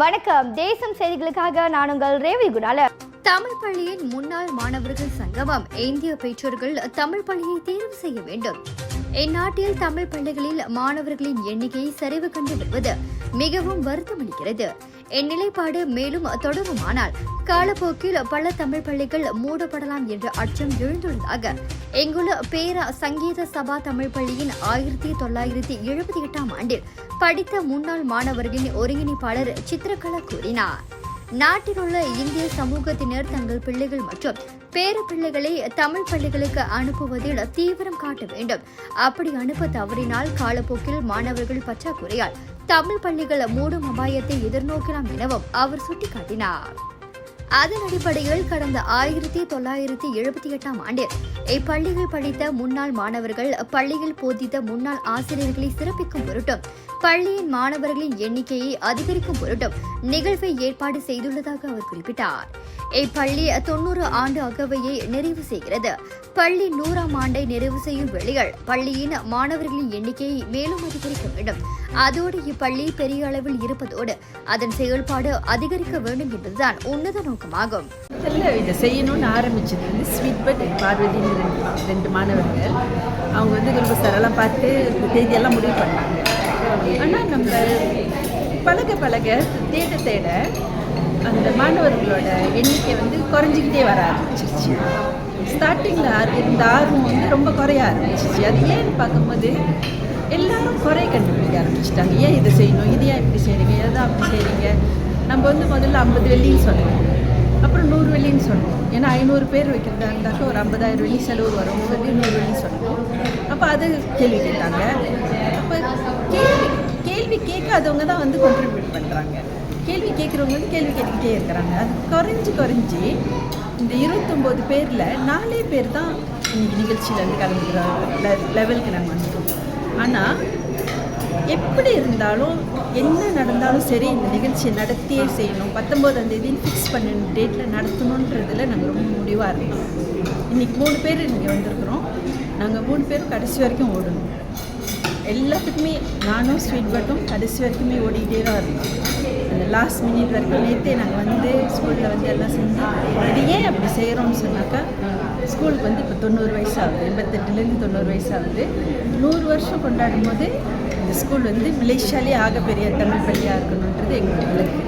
வணக்கம். தேசம் செய்திகளுக்காக நான் உங்கள் ரேவி குணால. தமிழ் பள்ளியின் முன்னாள் மாணவர்கள் சங்கமம். இந்திய பெற்றோர்கள் தமிழ் பள்ளியை தேர்வு செய்ய வேண்டும். இந்நாட்டில் தமிழ் பள்ளிகளில் மாணவர்களின் எண்ணிக்கை சரிவு கண்டு வருவது மிகவும் வருத்தமளிக்கிறது. இந்நிலைப்பாடு மேலும் தொடருமானால் காலப்போக்கில் பல தமிழ் பள்ளிகள் மூடப்படலாம் என்ற அச்சம் எழுந்துள்ளதாக இங்குள்ள பேரா சங்கீத சபா தமிழ் பள்ளியின் ஆயிரத்தி தொள்ளாயிரத்தி எழுபத்தி எட்டாம் ஆண்டில் படித்த முன்னாள் மாணவர்களின் ஒருங்கிணைப்பாளர் சித்திரகலா கூறினார். நாட்டில் உள்ள இந்திய சமூகத்தினர் தங்கள் பிள்ளைகள் மற்றும் பேர பிள்ளைகளை தமிழ் பள்ளிகளுக்கு அனுப்புவதில் தீவிரம் காட்ட வேண்டும். அப்படி அனுப்ப தவறினால் காலப்போக்கில் மாணவர்கள் பற்றாக்குறையால் தமிழ் பள்ளிகள் மூடும் அபாயத்தை எதிர்நோக்கலாம் எனவும் அவர் சுட்டிக்காட்டினார். அதன் அடிப்படையில் கடந்த ஆயிரத்தி தொள்ளாயிரத்தி எழுபத்தி எட்டாம் ஆண்டில் இப்பள்ளியில் படித்த முன்னாள் மாணவர்கள் பள்ளியில் போதித்த முன்னாள் ஆசிரியர்களை சிறப்பிக்கும் பொருட்டும் பள்ளியின் மாணவர்களின் எண்ணிக்கையை அதிகரிக்கும் பொருட்டும் நிகழ்வை ஏற்பாடு செய்துள்ளதாக அவர் குறிப்பிட்டார். இப்பள்ளி தொன்னூறு ஆண்டு அகவையை நிறைவு செய்கிறது. பள்ளி நூறாம் ஆண்டை நிறைவு செய்யும் வேளையில் பள்ளியின் மாணவர்களின் எண்ணிக்கையை மேலும் அதிகரிக்க வேண்டும். அதோடு இப்பள்ளி பெரிய அளவில் இருப்பதோடு அதன் செயல்பாடு அதிகரிக்க வேண்டும் என்பதுதான் உன்னத நோக்கமாகும். முதல்ல இதை செய்யணும்னு ஆரம்பிச்சது வந்து ஸ்வீட் பட் ரெண்டு மாணவர்கள். அவங்க வந்து ரொம்ப சரளம் பார்த்து தேதியெல்லாம் முடிவு பண்ணாங்க. ஆனால் நம்ம பழக பழக தேட தேட அந்த மாணவர்களோட எண்ணிக்கை வந்து குறைஞ்சிக்கிட்டே வர ஆரம்பிச்சிருச்சு. ஸ்டார்டிங்கில் இருந்த ஆர்வம் வந்து ரொம்ப குறைய ஆரம்பிச்சிச்சு அது ஏன்னு பார்க்கும்போது எல்லாரும் குறை கண்டுபிடிக்க ஆரம்பிச்சிட்டாங்க. ஏன் இதை செய்யணும்? இது ஏன் இப்படி செய்கிறீங்க எதை அப்படி செய்கிறீங்க நம்ம வந்து முதல்ல ஐம்பது வெள்ளின்னு சொல்லுவோம் அப்புறம் நூறு வெள்ளின்னு சொல்லுவோம் ஐநூறு பேர் வைக்கிறதா இருந்தாக்க ஒரு ஐம்பதாயிரம் வெள்ளி செலவு வரும். சொல்லி நூறு வெள்ளி சொன்னோம் அப்போ அது கேள்வி கேட்டாங்க. அப்போ கேள்வி கேள்வி கேட்காதவங்க தான் வந்து கான்ட்ரிபியூட் பண்ணுறாங்க கேள்வி கேட்குறவங்க வந்து கேள்வி கேட்டுக்கிட்டே இருக்கிறாங்க. அது குறைஞ்சி குறைஞ்சி இந்த இருபத்தொம்போது பேரில் நாலே பேர் தான் இன்னைக்கு நிகழ்ச்சியில் வந்து கலந்துக்கிற லெ- லெவலுக்கு நாங்கள் வந்துட்டோம். ஆனால் எப்படி இருந்தாலும் என்ன நடந்தாலும் சரி இந்த நிகழ்ச்சியை நடத்தியே செய்யணும். பத்தொம்போதாம் தேதி ஃபிக்ஸ் பண்ண டேட்டில் நடத்தணுன்றதுல நாங்கள் ரொம்ப முடிவாக இருக்கோம். இன்றைக்கி மூணு பேர் இங்கே வந்திருக்கிறோம். நாங்கள் மூணு பேரும் கடைசி வரைக்கும் ஓடணும். எல்லாத்துக்குமே நானும் ஸ்வீட் பட்டும் கடைசி வரைக்குமே ஓடிக்கிட்டே தான் இருந்தோம் அந்த லாஸ்ட் மினிட் வரைக்கும் நேற்றே நாங்கள் வந்து ஸ்கூலில் வந்து எல்லாம் செஞ்சு இது ஏன் அப்படி செய்கிறோம்னு சொன்னாக்கா ஸ்கூலுக்கு வந்து இப்போ தொண்ணூறு வயசு ஆகுது. எண்பத்தெட்டுலேருந்து தொண்ணூறு வயசு ஆகுது. நூறு வருஷம் கொண்டாடும் போது இந்த ஸ்கூல் வந்து மலேசியாலே ஆகப்பெரிய தமிழ் பள்ளியாக இருக்கணுன்றது எங்களுடைய இலக்கு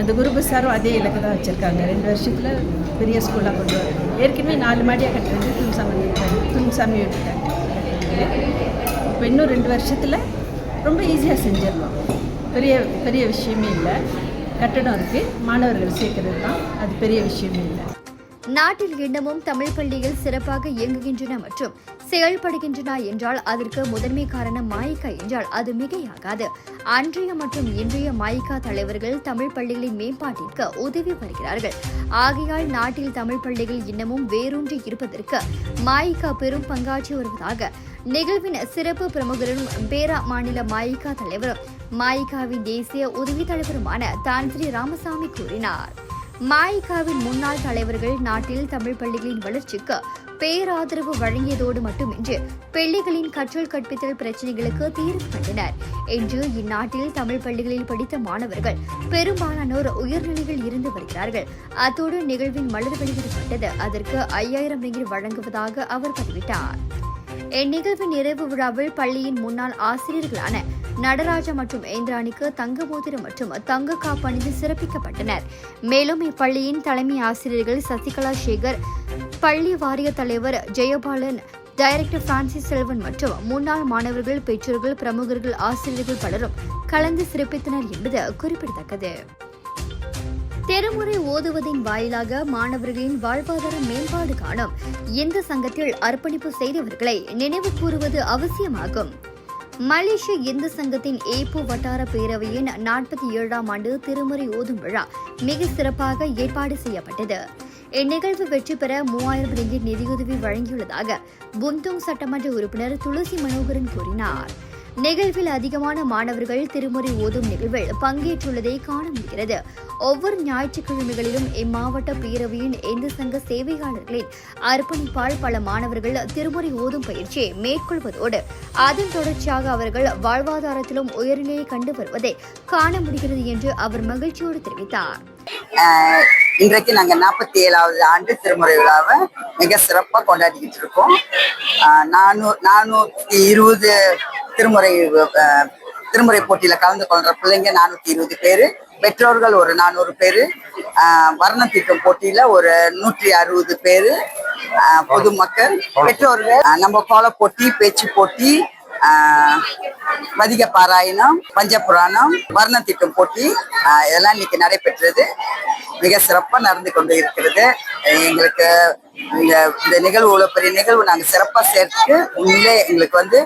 அந்த குருபு சாரும் அதே இலக்கு தான் வச்சுருக்காங்க. ரெண்டு வருஷத்தில் பெரிய ஸ்கூலாக கொண்டு வரணும் ஏற்கனவே நாலு மாடியாக கட்டுறது துணுசாமி துணுசாமி விட்டுட்டாங்க இப்போ இன்னும் ரெண்டு வருஷத்தில் ரொம்ப ஈஸியாக செஞ்சிடலாம். பெரிய பெரிய விஷயமே இல்லை. கட்டடம் இருக்குது மாணவர்கள் சேர்க்கறது தான். அது பெரிய விஷயமே இல்லை. நாட்டில் இன்னமும் தமிழ் பள்ளிகள் சிறப்பாக இயங்குகின்றன மற்றும் செயல்படுகின்றன என்றால் அதற்கு முதன்மை காரணம் மாயிக்கா என்றால் அது மிகையாகாது. அன்றைய மற்றும் இன்றைய மாயிக்கா தலைவர்கள் தமிழ் பள்ளிகளின் மேம்பாட்டிற்கு உதவி வருகிறார்கள். ஆகையால் நாட்டில் தமிழ் பள்ளிகள் இன்னமும் வேரூன்றி இருப்பதற்கு மாயிக்கா பெரும் பங்காற்றி வருவதாக நிகழ்வின் சிறப்பு பிரமுகரும் பேரா மாநில மாயிக்கா தலைவரும் மாயிகாவின் தேசிய உதவி தலைவருமான தான்ஸ்ரீ ராமசாமி கூறினார். மாயிகாவின் முன்னாள் தலைவர்கள் நாட்டில் தமிழ் பள்ளிகளின் வளர்ச்சிக்கு பேராதரவு வழங்கியதோடு மட்டுமின்றி பிள்ளைகளின் கற்றல் கற்பித்தல் பிரச்சினைகளுக்கு தீர்வு கண்டனர். இன்று இந்நாட்டில் தமிழ் பள்ளிகளில் படித்த மாணவர்கள் பெரும்பாலானோர் உயர்நிலையில் இருந்து வருகிறார்கள். அத்தோடு நிகழ்வின் மலர் வெளியிடப்பட்டது அதற்கு ஐயாயிரம் ரிங்கிட் வழங்குவதாக அவர் பதிவிட்டார். இந்நிகழ்வின் நிறைவு விழாவில் பள்ளியின் முன்னாள் ஆசிரியர்களான நடராஜா மற்றும் ஏந்திராணிக்கு தங்க மோதிரம் மற்றும் தங்க காப்பணிந்து சிறப்பிக்கப்பட்டனர். மேலும் இப்பள்ளியின் தலைமை ஆசிரியர்கள் சசிகலா சேகர் பள்ளி வாரிய தலைவர் ஜெயபாலன் டைரக்டர் பிரான்சிஸ் செல்வன் மற்றும் முன்னாள் மாணவர்கள் பெற்றோர்கள் பிரமுகர்கள் ஆசிரியர்கள் பலரும் கலந்து சிறப்பித்தனர் என்பது குறிப்பிடத்தக்கது. தெருமுறை ஓதுவதின் வாயிலாக மாணவர்களின் வாழ்வாதார மேம்பாடு காணும் இந்த சங்கத்தில் அர்ப்பணிப்பு செய்தவர்களை நினைவு கூறுவது அவசியமாகும். மலேசிய இந்து சங்கத்தின் ஏப்போ வட்டார பேரவையின் நாற்பத்தி ஏழாம் ஆண்டு திருமுறை ஓதும் விழா மிக சிறப்பாக ஏற்பாடு செய்யப்பட்டது. இந்நிகழ்வு வெற்றி பெற மூவாயிரம் ரிங்கிட் நிதியுதவி வழங்கியுள்ளதாக புந்தோங் சட்டமன்ற உறுப்பினர் துளசி மனோகரன் கூறினார். நிகழ்வில் அதிகமான மாணவர்கள் திருமுறை ஓதும் நிகழ்வில் பங்கேற்றுள்ளதை காண முடிகிறது. ஒவ்வொரு ஞாயிற்றுக்கிழமைகளிலும் இம்மாவட்ட பேரவையின் இந்து சங்க சேவையாளர்களின் அர்ப்பணிப்பால் பல மாணவர்கள் திருமுறை ஓதும் பயிற்சியை மேற்கொள்வதோடு அதன் தொடர்ச்சியாக அவர்கள் வாழ்வாதாரத்திலும் உயர்நிலையை கண்டு வருவதை காண முடிகிறது என்று அவர் மகிழ்ச்சியோடு தெரிவித்தார். இன்றைக்கு நாங்கள் நாற்பத்தி ஏழாவது ஆண்டு திருமுறை விழாவை மிக சிறப்பாக கொண்டாடிக்கிட்டு இருக்கோம். நானூ நானூத்தி இருபது திருமுறை திருமுறை போட்டியில கலந்து கொள்ற பிள்ளைங்க நானூத்தி இருபது பேரு பெற்றோர்கள் ஒரு நானூறு பேரு ஆஹ் வர்ணம் தீட்டும் போட்டியில ஒரு நூற்றி அறுபது பேரு பொதுமக்கள் பெற்றோர்கள் நம்ம கோல போட்டி பேச்சு போட்டி வதிக பாராயணம் பஞ்சபுராணம் வர்ண திட்டம் போட்டி இதெல்லாம் இன்னைக்கு நடைபெற்றது. மிக சிறப்பாக நடந்து கொண்டு இருக்கிறது. எங்களுக்கு இந்த இந்த நிகழ்வு இவ்வளோ பெரிய நிகழ்வு நாங்கள் சிறப்பாக சேர்த்து உண்மையிலே எங்களுக்கு வந்து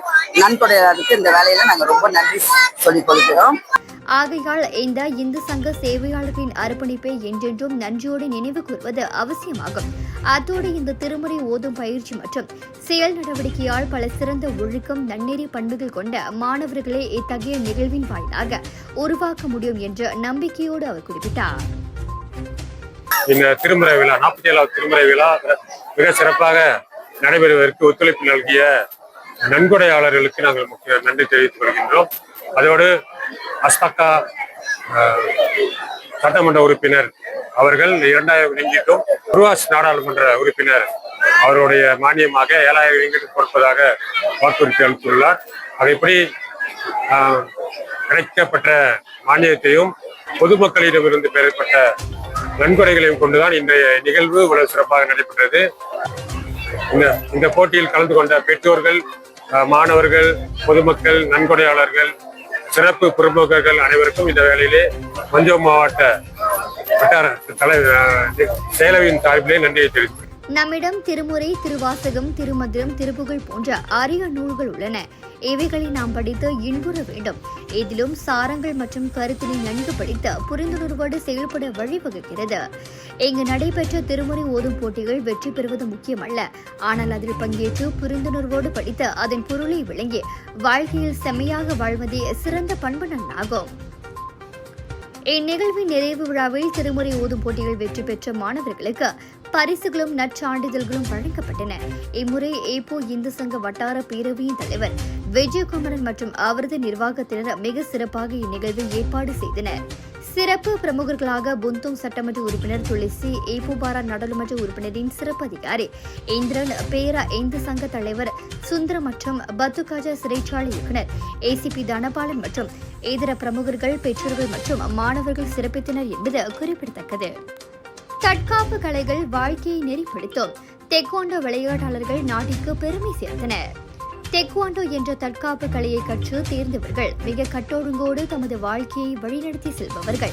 நன்கொடையாளருக்கு இந்த வேலையில நாங்கள் ரொம்ப நன்றி சொல்லிக் கொள்கிறோம். ஆகையால் இந்த இந்து சங்க சேவையாளர்களின் அர்ப்பணிப்பை என்றென்றும் நன்றியோடு நினைவு கூறுவது அவசியமாகும். அத்தோடு இந்த திருமுறை ஓதும் பயிற்சி மற்றும் செயல் நடவடிக்கையால் பல சிறந்த ஒழுக்கம் நன்னெறி பண்புகள் கொண்ட மாணவர்களே இத்தகைய நிகழ்வின் வாயிலாக உருவாக்க முடியும் என்ற நம்பிக்கையோடு அவர் குறிப்பிட்டார். இந்த திருமுறை விழா நாற்பத்தி ஏழாவது திருமுறை விழா மிக சிறப்பாக நடைபெறுவதற்கு ஒத்துழைப்பு நல்கிய நன்கொடையாளர்களுக்கு நாங்கள் முக்கிய நன்றி தெரிவித்துக் கொள்கின்றோம். அதோடு அஸ்தக்கா சட்டமன்ற உறுப்பினர் அவர்கள் இரண்டாயிரம் ரிங்கிட்டும் உருவாஸ் நாடாளுமன்ற உறுப்பினர் அவருடைய மானியமாக ஏழாயிரம் ரிங்கிட் கொடுப்பதாக வாக்குறுதி அளித்துள்ளார். அதைப்படி கிடைக்கப்பட்ட மானியத்தையும் பொதுமக்களிடமிருந்து பெறப்பட்ட நன்கொடைகளையும் கொண்டுதான் இன்றைய நிகழ்வு இவ்வளவு சிறப்பாக நடைபெற்றது. இந்த இந்த போட்டியில் கலந்து கொண்ட பெற்றோர்கள் மாணவர்கள் பொதுமக்கள் நன்கொடையாளர்கள் சிறப்பு பிரமுகர்கள் அனைவருக்கும் இந்த வேலையிலே மஞ்சள் மாவட்ட வட்டார தலை ஆஹ், செயலவையின் சார்பிலே நன்றியை தெரிவித்துள்ளேன் நம்மிடம் திருமுறை திருவாசகம் திருமந்திரம் திருப்புகழ் போன்ற அரிய நூல்கள் உள்ளன. இவைகளை நாம் படித்து இன்புற வேண்டும். இதிலும் சாரங்கள் மற்றும் கருத்தினை நன்கு படித்து புரிந்துணர்வோடு செயல்பட வழிவகுக்கிறது. இங்கு நடைபெற்ற திருமுறை ஓதும் போட்டிகள் வெற்றி பெறுவது முக்கியமல்ல. ஆனால் அதில் பங்கேற்று புரிந்துணர்வோடு படித்து அதன் பொருளை விளங்கி வாழ்க்கையில் செம்மையாக வாழ்வதே சிறந்த பண்பு நன்னாகும். இந்நிகழ்வின் நிறைவு விழாவில் திருமுறை ஓதும் போட்டிகள் வெற்றி பெற்ற மாணவர்களுக்கு பரிசுகளும் நற்சான்றிதழ்களும் வழங்கப்பட்டன. இம்முறை ஏப்போ இந்து சங்க வட்டார பேரவையின் தலைவர் விஜயகுமரன் மற்றும் அவரது நிர்வாகத்தினர் மிக சிறப்பாக இந்நிகழ்வில் ஏற்பாடு செய்தனர். சிறப்பு பிரமுகர்களாக புந்தோங் சட்டமன்ற உறுப்பினர் துளசி ஏபுபாரா நாடாளுமன்ற உறுப்பினரின் சிறப்பு அதிகாரி இந்திரன் பேரா இந்து சங்க தலைவர் சுந்தர மற்றும் பத்துகாஜா சிறைச்சாலை இயக்குனர் ஏசிபி தனபாலன் மற்றும் இதர பிரமுகர்கள் பெற்றோர்கள் மற்றும் மாணவர்கள் சிறப்பித்தனர் என்பது குறிப்பிடத்தக்கது. தற்காப்பு கலைகள் வாழ்க்கையை நெறிப்படுத்தும். தெக்கோண்டோ விளையாட்டாளர்கள் நாட்டிற்கு பெருமை சேர்த்தனர். டெக்வாண்டோ என்ற தற்காப்பு கலையை கற்று தேர்ந்தவர்கள் மிக கட்டொழுங்கோடு தமது வாழ்க்கையை வழிநடத்தி செல்பவர்கள்.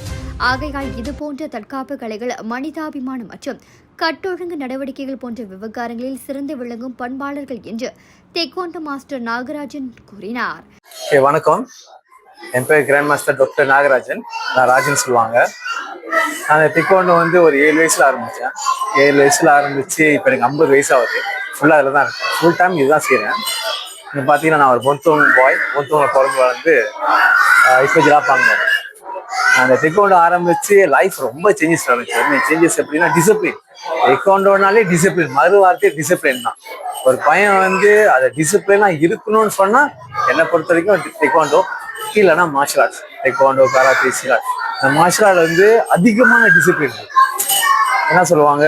ஆகையால் இதுபோன்ற தற்காப்பு கலைகள் மனிதாபிமானம் மற்றும் கட்டொழுங்கு நடவடிக்கைகள் போன்ற விவகாரங்களில் சிறந்து விளங்கும் பண்பாளர்கள் என்று தெக்வாண்டோ மாஸ்டர் நாகராஜன் கூறினார். வணக்கம். என் பேர் கிராண்ட் மாஸ்டர் டாக்டர் நாகராஜன். நான் ராஜன் சொல்லுவாங்க. நான் டெக்வாண்டோ வந்து ஒரு ஏழு வயசுல ஆரம்பித்தேன் ஏழு வயசுல ஆரம்பிச்சு இப்போ எனக்கு ஐம்பது வயசு ஆகுது. ஃபுல்லாக அதில் தான் இருக்கேன். ஃபுல் டைம் இதுதான் செய்கிறேன் இங்கே பார்த்தீங்கன்னா நான் ஒரு பொந்தோங் பாய் பொந்தோங்கில் பிறந்து வளர்ந்து இப்போ ஜிலாப்பாங்க அந்த திக்கோண்டோ ஆரம்பித்து லைஃப் ரொம்ப சேஞ்சஸ் ஆரம்பிச்சு என்ன சேஞ்சஸ் எப்படின்னா டிசிப்ளின் டெக்கோண்டோனாலே டிசிப்ளின் மறு வார்த்தையே டிசிப்ளின் தான். ஒரு பையன் வந்து அதை டிசிப்ளினாக இருக்கணும்னு சொன்னால் என்னை பொறுத்த வரைக்கும் டெக்கோண்டோ இல்லைன்னா martial arts taekwondo karate silat இந்த மார்ஷல் ஆர்ட் வந்து அதிகமான டிசிப்ளின் என்ன சொல்லுவாங்க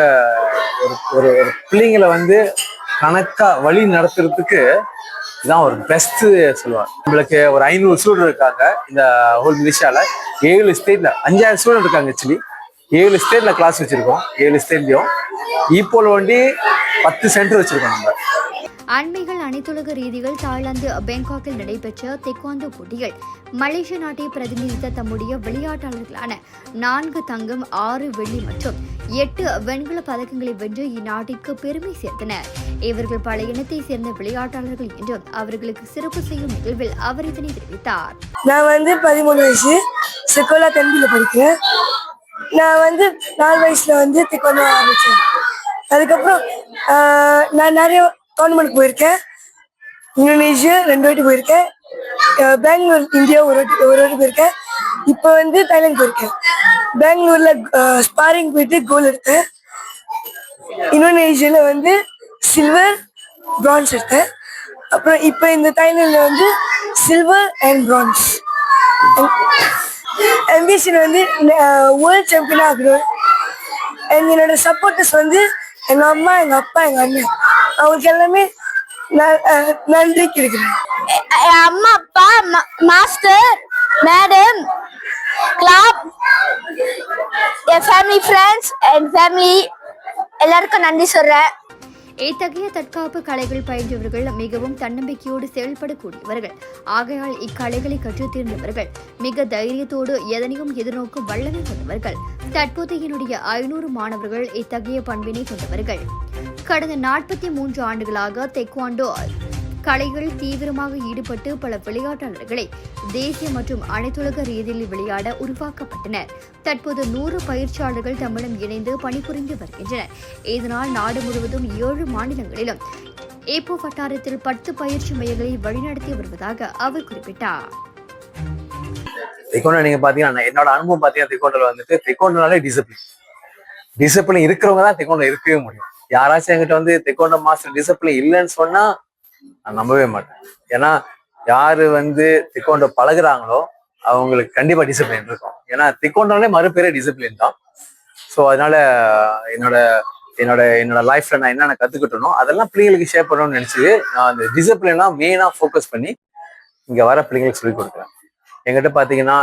ஒரு ஒரு ஒரு பிள்ளைங்களை வந்து கணக்காக வழி நடத்துறதுக்கு இதான் ஒரு பெஸ்ட்டு சொல்லுவாங்க. நம்மளுக்கு ஒரு ஐநூறு ஸ்டூடெண்ட் இருக்காங்க இந்த ஹோல் மலேசியால ஏழு ஸ்டேட்ல அஞ்சாயிரம் ஸ்டூடெண்ட் இருக்காங்க ஆக்சுவலி ஏழு ஸ்டேட்ல கிளாஸ் வச்சிருக்கோம். ஏழு ஸ்டேட்லையும் ஈப்போல வண்டி பத்து சென்டர் வச்சிருக்கோம் நம்ம. அண்மைகள் அனைத்துலக ரீதியில் தாய்லாந்து பேங்காக்கில் நடைபெற்ற தெக்வாந்து போட்டிகள். மலேசிய நாட்டை பிரதிநிதித்த தம்முடைய விளையாட்டாளர்களான நான்கு தங்கம் ஆறு வெள்ளி மற்றும் எட்டு வெண்கல பதக்கங்களை வென்று இந்நாட்டிற்கு பெருமை சேர்த்தனர் இவர்கள் பல இனத்தை சேர்ந்த விளையாட்டாளர்கள் என்றும் அவர்களுக்கு சிறப்பு செய்யும் நிகழ்வில் அவர் இதனை தெரிவித்தார். நான் வந்து பதிமூணு வயசு செக்கோலா தம்பியில் படிக்கிறேன். நான் வந்து நாலு வயசுல வந்து திக்கோலா ஆரம்பிச்சேன். அதுக்கப்புறம் நான் நிறைய டோர்னமெண்ட் போயிருக்கேன். இந்தோனேஷியா ரெண்டு வாட்டி போயிருக்கேன். பெங்களூர் இந்தியா ஒரு வாட்டி ஒரு வாட்டி போயிருக்கேன். இப்போ வந்து தாய்லாந்து போயிருக்கேன். பெங்களூர்ல ஸ்பாரிங் போயிட்டு கோல் எடுத்தேன். இந்தோனேஷியால வந்து சில்வர் பிரான்ஸ் எடுத்தேன். அப்புறம் இப்போ இந்த தாய்லாந்துல வந்து சில்வர் அண்ட் பிரான்ஸ் அம்பிஷன் வந்து வேர்ல்ட் சாம்பியன் ஆகணும். என்னோட சப்போர்ட்டர்ஸ் வந்து எங்க அம்மா எங்க அப்பா எங்க அண்ணன். அவங்களுக்கு எல்லாமே ந- நன்றி கிடைக்கிறேன் என் அம்மா அப்பா மா- மாஸ்டர் மேடம் கிளாப் என் ஃபேமிலி ஃப்ரெண்ட்ஸ் என் ஃபேமிலி எல்லாருக்கும் நன்றி சொல்கிறேன் இத்தகைய தற்காப்பு கலைகள் பயின்றவர்கள் மிகவும் தன்னம்பிக்கையோடு செயல்படக்கூடியவர்கள். ஆகையால் இக்கலைகளை கற்றுத் தேர்ந்தவர்கள் மிக தைரியத்தோடு எதனையும் எதிர்நோக்கும் வல்லமை கொண்டவர்கள். தற்போது என்னுடைய ஐநூறு மாணவர்கள் இத்தகைய பண்பினை கொண்டவர்கள். கடந்த நாற்பத்தி மூன்று ஆண்டுகளாக தெக்வாண்டோ கலைகள் தீவிரமாக ஈடுபட்டு பல விளையாட்டாளர்களை தேசிய மற்றும் அனைத்துலக ரீதியில் விளையாட உருவாக்கப்பட்டனர் தற்போது நூறு பயிற்சியாளர்கள் தம்மிடம் இணைந்து பணிபுரிந்து வருகின்றனர். இதனால் நாடு முழுவதும் ஏழு மாநிலங்களிலும் ஏப்போ வட்டாரத்தில் பத்து பயிற்சி மையங்களை வழிநடத்தி வருவதாக அவர் குறிப்பிட்டார். திக்கோண்டா நீங்க பாத்தீங்கன்னா என்னோட அனுபவம் பாத்தீங்கன்னா திக்கோண்டில் வந்துட்டு திக்கோண்டனாலே டிசிப்ளின் டிசிப்ளின் இருக்கிறவங்க தான் திக்கோண்டா இருக்கவே முடியும். யாராச்சும் என்கிட்ட வந்து திக்கோண்டா மாஸ்டர் டிசிப்ளின் இல்லைன்னு சொன்னா நான் நம்பவே மாட்டேன். ஏன்னா யாரு வந்து திக்கோண்டோ பழகுறாங்களோ அவங்களுக்கு கண்டிப்பா டிசிப்ளின் இருக்கும். ஏன்னா திக்கோண்டாலே மறுபேரே டிசிப்ளின் தான். ஸோ அதனால என்னோட என்னோட என்னோட லைஃப்ல நான் என்னென்ன கத்துக்கிட்டனோ அதெல்லாம் பிள்ளைங்களுக்கு ஷேர் பண்ணணும்னு நினைச்சு நான் அந்த டிசிப்ளின்லாம் மெயினா ஃபோக்கஸ் பண்ணி இங்க வர பிள்ளைங்களுக்கு சொல்லி கொடுக்குறேன். எங்கிட்ட பாத்தீங்கன்னா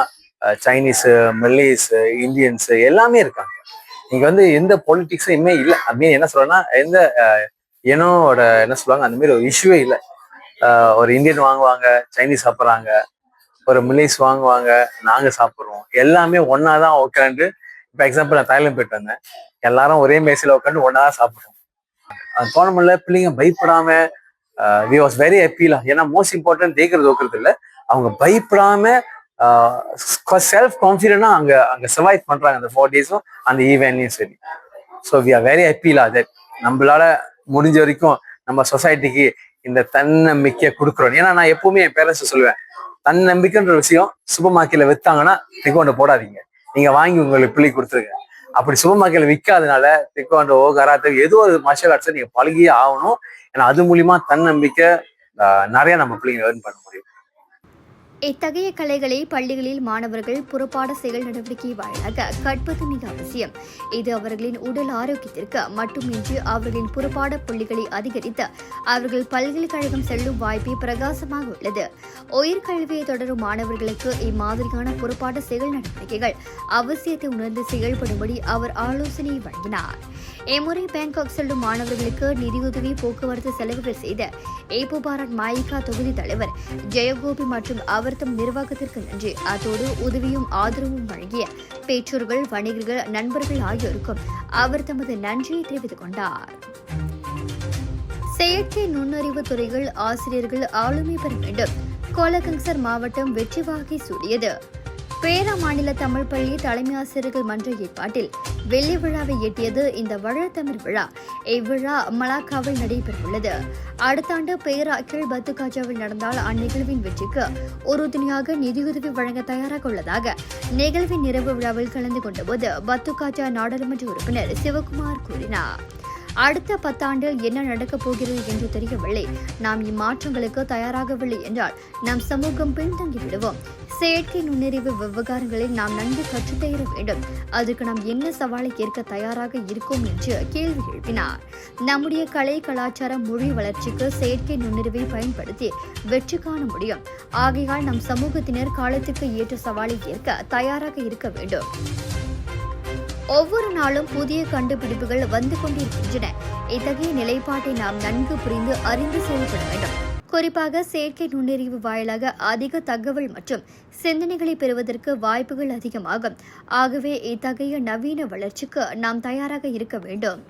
சைனீஸ் மல்லேஸ் இந்தியன்ஸ் எல்லாமே இருக்காங்க. இங்க வந்து எந்த பொலிட்டிக்ஸுமே இல்லை. அப்படின்னு என்ன சொல்றேன்னா எந்த அஹ், இனோட என்ன சொல்லுவாங்க அந்த மாதிரி ஒரு இஷ்யூவே இல்லை. ஒரு இந்தியன் வாங்குவாங்க சைனீஸ் சாப்பிட்றாங்க ஒரு மில்லிஸ் வாங்குவாங்க நாங்கள் சாப்பிட்றோம். எல்லாமே ஒன்னா தான் உட்காந்து இப்போ எக்ஸாம்பிள் நான் தாய்லாந்து போயிட்டு வந்தேன். எல்லாரும் ஒரே மேசையில் உட்காந்து ஒன்னா தான் சாப்பிட்றோம் அந்த டோர்னமெண்ட்ல பிள்ளைங்க பயப்படாம வி வாஸ் வெரி ஹாப்பிலா ஏன்னா மோஸ்ட் இம்பார்ட்டன்ட் ஜெயிக்கிறது தோக்குறது இல்லை. அவங்க பயப்படாம செல்ஃப் கான்ஃபிடென்டா அங்க அங்க சர்வைவ் பண்றாங்க அந்த ஃபோர் டேஸும் அந்த ஈவென்ட்லையும் சரி. ஸோ வி ஆர் வெரி ஹாப்பிலா தட் நம்மளால முடிஞ்ச வரைக்கும் நம்ம சொசைட்டிக்கு இந்த தன்னம்பிக்கையை கொடுக்குறோம் ஏன்னா நான் எப்பவுமே என் பேரண்ட்ஸ் சொல்லுவேன் தன்னம்பிக்கைன்ற விஷயம் சூப்பர் மார்க்கெட்ல வித்தாங்கன்னா திக்கோண்டை போடாதீங்க. நீங்க வாங்கி உங்களுக்கு பிள்ளை கொடுத்துருங்க. அப்படி சூப்பர் மார்க்கெட்ல விற்காதனால திக்கோண்டோ கராத்தே ஏதோ ஒரு மார்ஷியல் ஆர்ட்ஸை நீங்க பழகியே ஆகணும். ஏன்னா அது மூலியமா தன்னம்பிக்கை நிறைய நம்ம பிள்ளைங்க ஏர்ன் பண்ண முடியும். இத்தகைய கலைகளை பள்ளிகளில் மாணவர்கள் புறப்பாட செயல் நடவடிக்கை வாயிலாக கற்பது மிக அவசியம். இது அவர்களின் உடல் ஆரோக்கியத்திற்கு மட்டுமின்றி அவர்களின் புறப்பாட புள்ளிகளை அதிகரித்து அவர்கள் பல்கலைக்கழகம் செல்லும் வாய்ப்பை பிரகாசமாக உள்ளது. உயர்கல்வியை தொடரும் மாணவர்களுக்கு இம்மாதிரியான புறப்பாட செயல் நடவடிக்கைகள் அவசியத்தை உணர்ந்து செயல்படும்படி அவர் ஆலோசனை வழங்கினார். இம்முறை பேங்காக் செல்லும் மாணவர்களுக்கு நிதியுதவி போக்குவரத்து செலவுகள் செய்த ஏபோ பாரத் மாயிகா தொகுதி தலைவர் ஜெயகோபி மற்றும் அவர்தம் நிர்வாகத்திற்கு நன்றி. அத்தோடு உதவியும் ஆதரவும் வழங்கிய பெற்றோர்கள் வணிகர்கள் நண்பர்கள் ஆகியோருக்கும் அவர் தமது நன்றியை தெரிவித்துக் கொண்டார். செயற்கை நுண்ணறிவு துறைகள் ஆசிரியர்கள் ஆளுமை பெற வேண்டும். கோலகங்சர் மாவட்டம் வெற்றிவாகை சூடியது. பேரா மாநில தமிழ் பள்ளி தலைமை ஆசிரியர்கள் மன்ற ஏற்பாட்டில் வெள்ளி விழாவை எட்டியது இந்த வழத்தமிழ் விழா. இவ்விழா மலாக்காவில் நடைபெறவுள்ளது. அடுத்த ஆண்டு பேரா கீழ் பத்துகாஜாவில் நடந்தால் அந்நிகழ்வின் வெற்றிக்கு உறுதுணையாக நிதியுதவி வழங்க தயாராக உள்ளதாக நிகழ்வின் நிறைவு விழாவில் கலந்து கொண்டபோது பத்துகாஜா நாடாளுமன்ற உறுப்பினர் சிவகுமார் கூறினார். அடுத்த பத்தாண்டில் என்ன நடக்கப் போகிறது என்று தெரியவில்லை. நாம் இம்மாற்றங்களுக்கு தயாராகவில்லை என்றால் நம் சமூகம் பின்தங்கிவிடுவோம் செயற்கை நுண்ணறிவு விவகாரங்களில் நாம் நன்கு கற்றுத்தேர வேண்டும். அதுக்கு நாம் என்ன சவாலை ஏற்க தயாராக இருக்கோம் என்று கேள்வி எழுப்பினார். நம்முடைய கலை கலாச்சார மொழி வளர்ச்சிக்கு செயற்கை நுண்ணறிவை பயன்படுத்தி வெற்றி காண முடியும். ஆகையால் நம் சமூகத்தினர் காலத்துக்கு ஏற்ற சவாலை ஏற்க தயாராக இருக்க வேண்டும். ஒவ்வொரு நாளும் புதிய கண்டுபிடிப்புகள் வந்து கொண்டிருக்கின்றன. இத்தகைய நிலைப்பாட்டை நாம் நன்கு புரிந்து அறிந்து செயல்பட வேண்டும். குறிப்பாக செயற்கை நுண்ணறிவு வாயிலாக அதிக தகவல் மற்றும் சிந்தனைகளை பெறுவதற்கு வாய்ப்புகள் அதிகமாகும். ஆகவே இத்தகைய நவீன வளர்ச்சிக்கு நாம் தயாராக இருக்க வேண்டும்.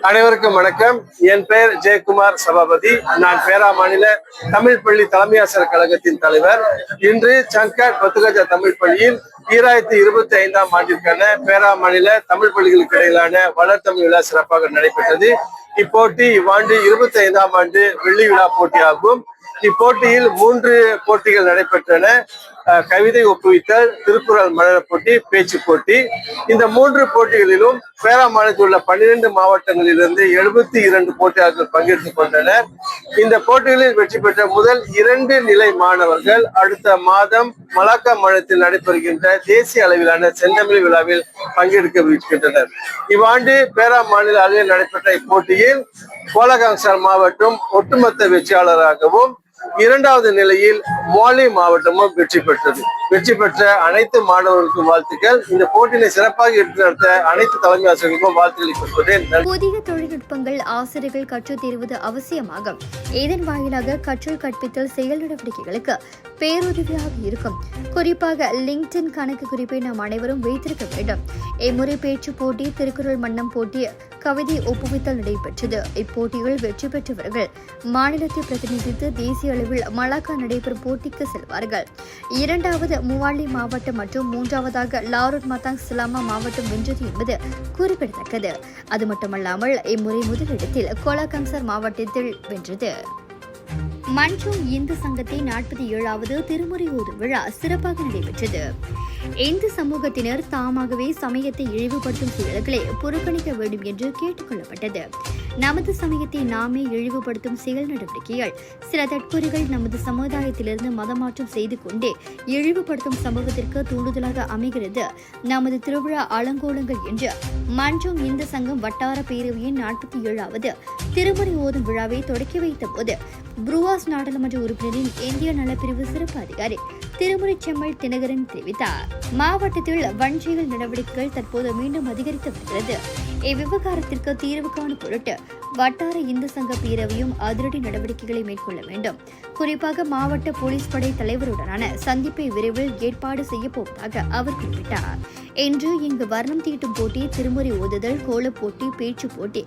அனைவருக்கும் வணக்கம். என் பெயர் ஜெயக்குமார் சபாபதி. நான் பேரா மாநில தமிழ் பள்ளி தலைமை ஆசிரியர் கழகத்தின் தலைவர். இன்று சங்கர் பத்துகஜா தமிழ் பள்ளியில் ஈராயிரத்தி இருபத்தி ஐந்தாம் ஆண்டிற்கான பேரா மாநில தமிழ் பள்ளிகளுக்கு இடையிலான வளர்த்தமிழ் விழா சிறப்பாக நடைபெற்றது. இப்போட்டி இவ்வாண்டு இருபத்தி ஐந்தாம் ஆண்டு வெள்ளி விழா போட்டியாகும். இப்போட்டியில் மூன்று போட்டிகள் நடைபெற்றன. கவிதை ஒப்புவித்தல் திருக்குறள் மலர போட்டி பேச்சு போட்டி. இந்த மூன்று போட்டிகளிலும் பேரா மாநிலத்தில் உள்ள பன்னிரண்டு மாவட்டங்களிலிருந்து எழுபத்தி இரண்டு போட்டியாளர்கள் பங்கேற்றுக் கொண்டனர். இந்த போட்டிகளில் வெற்றி பெற்ற முதல் இரண்டு நிலை மாணவர்கள் அடுத்த மாதம் மலாக்கா மாநிலத்தில் நடைபெறுகின்ற தேசிய அளவிலான செந்தமிழ் விழாவில் பங்கெடுக்கின்றனர் இவ்வாண்டு பேரா மாநில அளவில் நடைபெற்ற இப்போட்டியில் கோலகாங்சார் மாவட்டம் ஒட்டுமொத்த வெற்றியாளராகவும் இரண்டாவது நிலையில் மோலி மாவட்டமும் வெற்றி பெற்றது. வெற்றி பெற்ற அனைத்து மாணவர்களுக்கும் வாழ்த்துக்கள். இந்த போட்டியினை சிறப்பாக எடுத்து நடத்த அனைத்து தலைமை ஆசிரியர்களுக்கும் வாழ்த்துக்களை கொடுப்பதேன் புதிய தொழில்நுட்பங்கள் ஆசிரியர்கள் கற்றுத் தேர்வது அவசியமாகும். இதன் வாயிலாக கற்றல் கற்பித்தல் செயல் நடவடிக்கைகளுக்கு பேருதவியாக இருக்கும். குறிப்பாக லிங்க்டின் கணக்கு குறிப்பை நாம் அனைவரும் வைத்திருக்க வேண்டும். இம்முறை பேச்சு போட்டி திருக்குறள் மன்னம் போட்டி கவிதை ஒப்புவித்தல் நடைபெற்றது. இப்போட்டியில் வெற்றி பெற்றவர்கள் மாநிலத்தை பிரதிநிதித்து தேசிய அளவில் மலாக்கா நடைபெறும் போட்டிக்கு செல்வார்கள். இரண்டாவது மூவாலி மாவட்டம் மற்றும் மூன்றாவதாக லாரூட் மத்தாங் சிலாமா மாவட்டம் வென்றது என்பது குறிப்பிடத்தக்கது. அது மட்டுமல்லாமல் இம்முறை முதலிடத்தில் கோலாகம்சர் மாவட்டத்தில் வென்றது. மன்றம் இந்து சங்கத்தின் நாற்பத்தி ஏழாவது திருமுறை விழா சிறப்பாக நடைபெற்றது. இந்து சமூகத்தினர் தாமாகவே சமயத்தை இழிவுபடுத்தும் செயல்களை புறக்கணிக்க வேண்டும் என்று கேட்டுக்கொள்ளப்பட்டது. நமது சமயத்தை நாமே இழிவுபடுத்தும் செயல் நடவடிக்கைகள் சில தற்கொலைகள் நமது சமுதாயத்திலிருந்து மதமாற்றம் செய்து கொண்டே இழிவுபடுத்தும் சம்பவத்திற்கு தூண்டுதலாக அமைகிறது. நமது திருவிழா அலங்கோலங்கள் என்று மன்றம் இந்து சங்கம் வட்டார பேரவையின் நாற்பத்தி ஏழாவது திருமுறை ஓதும் விழாவை தொடக்கி வைத்த போது புருவாஸ் நாடாளுமன்ற உறுப்பினரின் இந்திய நலப்பிரிவு சிறப்பு அதிகாரி திருமுறை செம்மல் தினகரன் தெரிவித்தார். மாவட்டத்தில் வன்செயல் நடவடிக்கைகள் தற்போது மீண்டும் அதிகரித்து வருகிறது இவ்விவகாரத்திற்கு தீர்வு காணும் பொருட்டு வட்டார இந்து சங்க பேரவையும் அதிரடி நடவடிக்கைகளை மேற்கொள்ள வேண்டும். குறிப்பாக மாவட்ட போலீஸ் படை தலைவருடனான சந்திப்பை விரைவில் ஏற்பாடு செய்யப்போவதாக அவர் குறிப்பிட்டார். இன்று இங்கு வர்ணம் தீட்டும் போட்டி திருமுறை ஓதுதல் கோலப் போட்டி பேச்சு போட்டி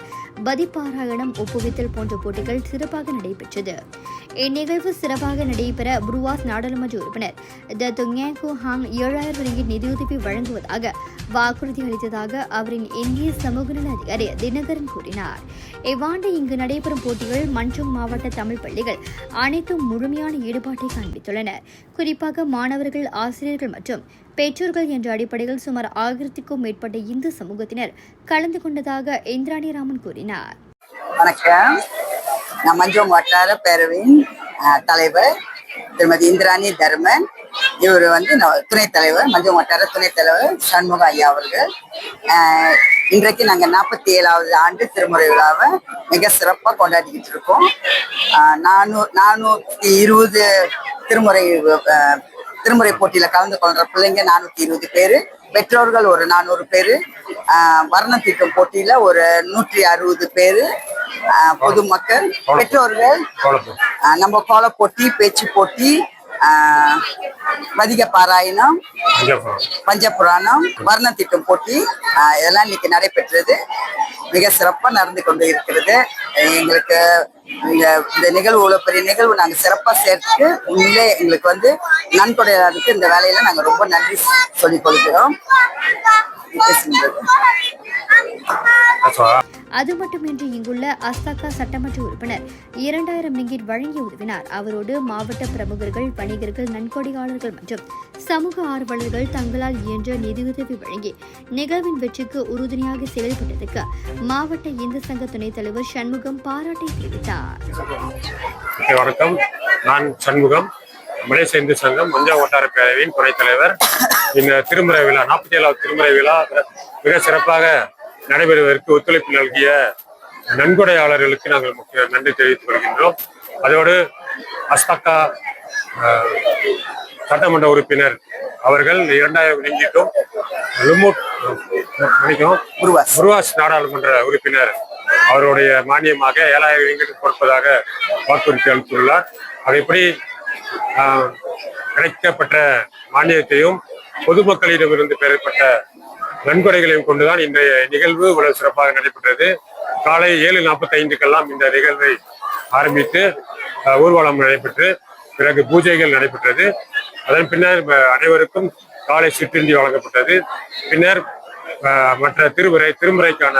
பதிப்பாராயணம் ஒப்புவித்தல் போன்ற போட்டிகள் சிறப்பாக நடைபெற்றது. இந்நிகழ்வு சிறப்பாக நடைபெற புருவாஸ் நாடாளுமன்ற உறுப்பினர் த துங்யாங்கோ ஹாங் ஏழாயிரம் ரிங்கிட் நிதியுதவி வழங்குவதாக வாக்குறுதி அளித்ததாக அவரின் இந்திய சமூக நல அதிகாரி தினகரன் கூறினார். இவ்வாண்டு இங்கு நடைபெறும் போட்டிகள் மன்றம் மாவட்ட தமிழ் பள்ளிகள் அனைத்தும் முழுமையான ஈடுபாட்டை காண்பித்துள்ளனர் குறிப்பாக மாணவர்கள் ஆசிரியர்கள் மற்றும் பெற்றோர்கள் என்ற அடிப்படையில் சுமார் ஆயிரத்திற்கும் மேற்பட்ட இந்து சமூகத்தினர் கலந்து கொண்டதாக இந்திராணி ராமன் கூறினார். வணக்கம். நான் மஞ்சள் வட்டார பேரவையின் தலைவர் திருமதி இந்திராணி தர்மன். இவர் வந்து ந- துணைத் தலைவர் மஞ்சள் வட்டார துணைத் தலைவர் சண்முக ஐயா அவர்கள். இன்றைக்கு நாங்கள் நாற்பத்தி ஏழாவது ஆண்டு திருமுறை விழாவை மிக சிறப்பாக கொண்டாடிக்கிட்டு இருக்கோம். நானூ நானூற்றி இருபது திருமுறை அஹ், திருமுறை போட்டியில கலந்து கொள்ற பிள்ளைங்க நானூத்தி இருபது பேரு பெற்றோர்கள் ஒரு நானூறு பேரு வர்ணம் தீட்டும் போட்டியில ஒரு நூற்றி அறுபது பேரு பொதுமக்கள் பெற்றோர்கள் நம்ம கோல போட்டி பேச்சு போட்டி வதிக பாராயணம் பஞ்சபுராணம். வர்ணம் தீட்டும் போட்டி இதெல்லாம் இன்னைக்கு நடைபெற்றது. மிக சிறப்பா நடந்து கொண்டு இருக்கிறது. எங்களுக்கு இந்த இந்த நிகழ்வு இவ்வளோ பெரிய நிகழ்வு நாங்கள் சிறப்பாக சேர்த்து உண்மையிலே எங்களுக்கு வந்து நன்கொடையாளருக்கு இந்த வேலையில நாங்கள் ரொம்ப நன்றி சொல்லிக் கொள்கிறோம். பேசுகிறது. அது மட்டுமின்றி இங்குள்ள அஸ்தாகா சட்டமன்ற உறுப்பினர் இரண்டாயிரம் ரிங்கிட் வழங்கி உதவினார். அவரோடு மாவட்ட பிரமுகர்கள் வணிகர்கள் நன்கொடையாளர்கள் மற்றும் சமூக ஆர்வலர்கள் தங்களால் இயன்ற நிதியுதவி வழங்கி நிகழ்வின் வெற்றிக்கு உறுதுணையாக செயல்பட்டதற்கு மாவட்ட இந்து சங்க துணைத் தலைவர் சண்முகம் பாராட்டை தெரிவித்தார். வணக்கம். நான் சண்முகம். மலேசிய இந்து சங்கம் மஞ்சள் வட்டார பேரவையின் துணைத் தலைவர். இந்த திருமுறை விழா நாற்பத்தி ஏழாவது திருமுறை விழா மிக சிறப்பாக நடைபெறுவதற்கு ஒத்துழைப்பு நல்கிய நன்கொடையாளர்களுக்கு நாங்கள் முக்கிய நன்றி தெரிவித்துக் கொள்கின்றோம். அதோடு அஸ்தாக்கா சட்டமன்ற உறுப்பினர் அவர்கள் இரண்டாயிரம் ரிங்கிட்டும் லுமுட் மன்னிக்கும் குருவாஸ். நாடாளுமன்ற உறுப்பினர் அவருடைய மானியமாக ஏழாயிரம் ரிங்கிட் கொடுப்பதாக வாக்குறுதி அளித்துள்ளார். அதைப்படி ஆஹ், கிடைக்கப்பட்ட மானியத்தையும் பொதுமக்களிடமிருந்து பெறப்பட்ட நன்கொடைகளையும் கொண்டுதான் இன்றைய நிகழ்வு இவ்வளவு சிறப்பாக நடைபெற்றது. காலை ஏழு நாற்பத்தி ஐந்துக்கெல்லாம் இந்த நிகழ்வை ஆரம்பித்து ஊர்வலம் நடைபெற்று பிறகு பூஜைகள் நடைபெற்றது. அதன் பின்னர் அனைவருக்கும் காலை சிற்றுண்டி வழங்கப்பட்டது. பின்னர் ஆஹ், மற்ற திருமுறை திருமுறைக்கான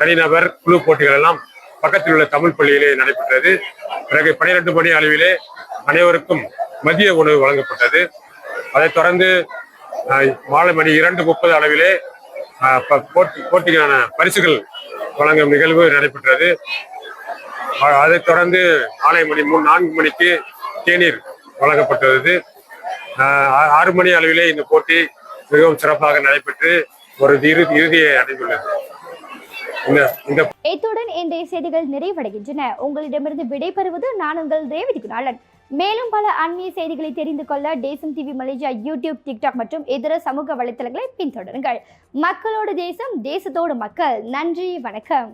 தனிநபர் குழு போட்டிகள் எல்லாம் பக்கத்தில் உள்ள தமிழ் பள்ளியிலே நடைபெற்றது. பிறகு பனிரெண்டு மணி அளவிலே அனைவருக்கும் மதிய உணவு வழங்கப்பட்டது. அதைத் தொடர்ந்து மாலை மணி இரண்டு முப்பது அளவிலே போட்டி போட்டிக்கான பரிசுகள் வழங்கும் நிகழ்வு நடைபெற்றது. அதைத் தொடர்ந்து மாலை மணி மூணு நான்கு மணிக்கு தேநீர் வழங்கப்பட்டது. ஆறு மணி அளவிலே இந்த போட்டி மிகவும் சிறப்பாக நடைபெற்று ஒரு இறுதி இறுதியை அடைந்துள்ளது. இந்த இந்த இத்துடன் இன்றைய செய்திகள் நிறைவடைகின்றன. உங்களிடமிருந்து விடைபெறுவது நான் உங்கள் ரேவதி குணாளன். மேலும் பல அந்நிய செய்திகளை தெரிந்து கொள்ள தேசம் டிவி மலேசியா யூடியூப் டிக்டாக் மற்றும் இதர சமூக வலைத்தளங்களை பின்தொடருங்கள். மக்களோடு தேசம் தேசத்தோடு மக்கள். நன்றி வணக்கம்.